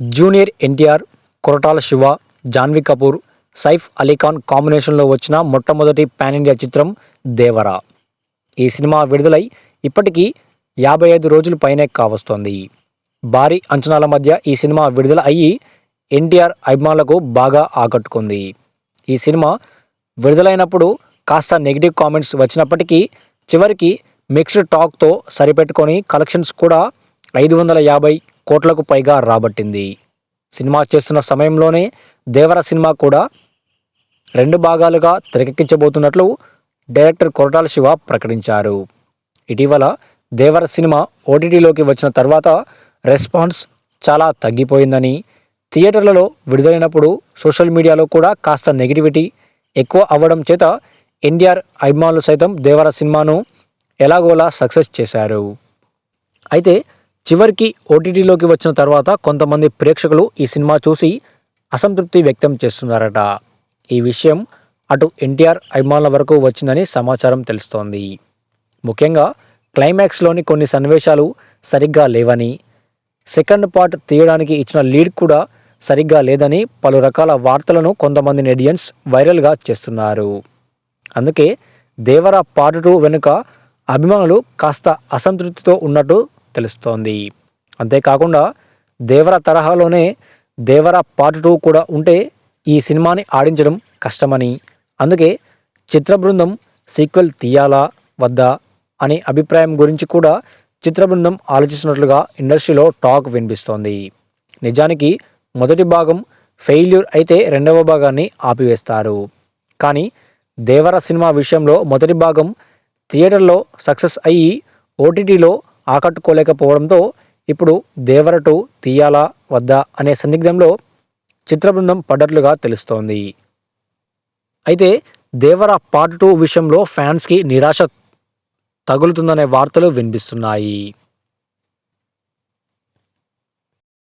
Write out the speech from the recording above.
Junior NTR Koratala Siva Janhvi Kapoor Saif Ali Khan కాంబినేషన్లో వచ్చిన మొట్టమొదటి పాన్ ఇండియా చిత్రం దేవరా. ఈ సినిమా విడుదలై ఇప్పటికీ యాభై ఐదు రోజులు పైనే కావస్తోంది. భారీ అంచనాల మధ్య ఈ సినిమా విడుదల అయ్యి ఎన్టీఆర్ అభిమానులకు బాగా ఆకట్టుకుంది. ఈ సినిమా విడుదలైనప్పుడు కాస్త నెగిటివ్ కామెంట్స్ వచ్చినప్పటికీ చివరికి మిక్స్డ్ టాక్తో సరిపెట్టుకొని కలెక్షన్స్ కూడా ఐదు వందల యాభై కోట్లకు పైగా రాబట్టింది. సినిమా చేస్తున్న సమయంలోనే దేవర సినిమా కూడా రెండు భాగాలుగా తెరకెక్కించబోతున్నట్లు డైరెక్టర్ కొరటాల శివ ప్రకటించారు. ఇటీవల దేవర సినిమా ఓటీటీలోకి వచ్చిన తర్వాత రెస్పాన్స్ చాలా తగ్గిపోయిందని థియేటర్లలో విడుదలైనప్పుడు సోషల్ మీడియాలో కూడా కాస్త నెగిటివిటీ ఎక్కువ అవ్వడం చేత ఎన్టీఆర్ అభిమానులు సైతం దేవర సినిమాను ఎలాగోలా సక్సెస్ చేశారు. అయితే చివరికి ఓటీటీలోకి వచ్చిన తర్వాత కొంతమంది ప్రేక్షకులు ఈ సినిమా చూసి అసంతృప్తి వ్యక్తం చేస్తున్నారట. ఈ విషయం అటు ఎన్టీఆర్ అభిమానుల వరకు వచ్చిందని సమాచారం తెలుస్తోంది. ముఖ్యంగా క్లైమాక్స్లోని కొన్ని సన్నివేశాలు సరిగ్గా లేవని సెకండ్ పార్ట్ తీయడానికి ఇచ్చిన లీడ్ కూడా సరిగ్గా లేదని పలు రకాల వార్తలను కొంతమంది నెడియన్స్ వైరల్గా చేస్తున్నారు. అందుకే దేవర పార్ట్ టూ వెనుక అభిమానులు కాస్త అసంతృప్తితో ఉన్నట్టు తెలుస్తోంది. అంతేకాకుండా దేవర తరహాలోనే దేవర పార్ట్ టూ కూడా ఉంటే ఈ సినిమాని ఆడించడం కష్టమని. అందుకే చిత్ర బృందం సీక్వెల్ తీయాలా వద్దా అనే అభిప్రాయం గురించి కూడా చిత్ర బృందం ఆలోచిస్తున్నట్లుగా ఇండస్ట్రీలో టాక్ వినిపిస్తోంది. నిజానికి మొదటి భాగం ఫెయిల్యూర్ అయితే రెండవ భాగాన్ని ఆపివేస్తారు. కానీ దేవర సినిమా విషయంలో మొదటి భాగం థియేటర్లో సక్సెస్ అయ్యి ఓటీటీలో ఆకట్టుకోలేకపోవడంతో ఇప్పుడు దేవరటు తీయాలా వద్దా అనే సందిగ్ధంలో చిత్ర బృందం పడ్డట్లుగా తెలుస్తోంది. అయితే దేవర పార్ట్ టూ విషయంలో ఫ్యాన్స్కి నిరాశ తగులుతుందనే వార్తలు వినిపిస్తున్నాయి.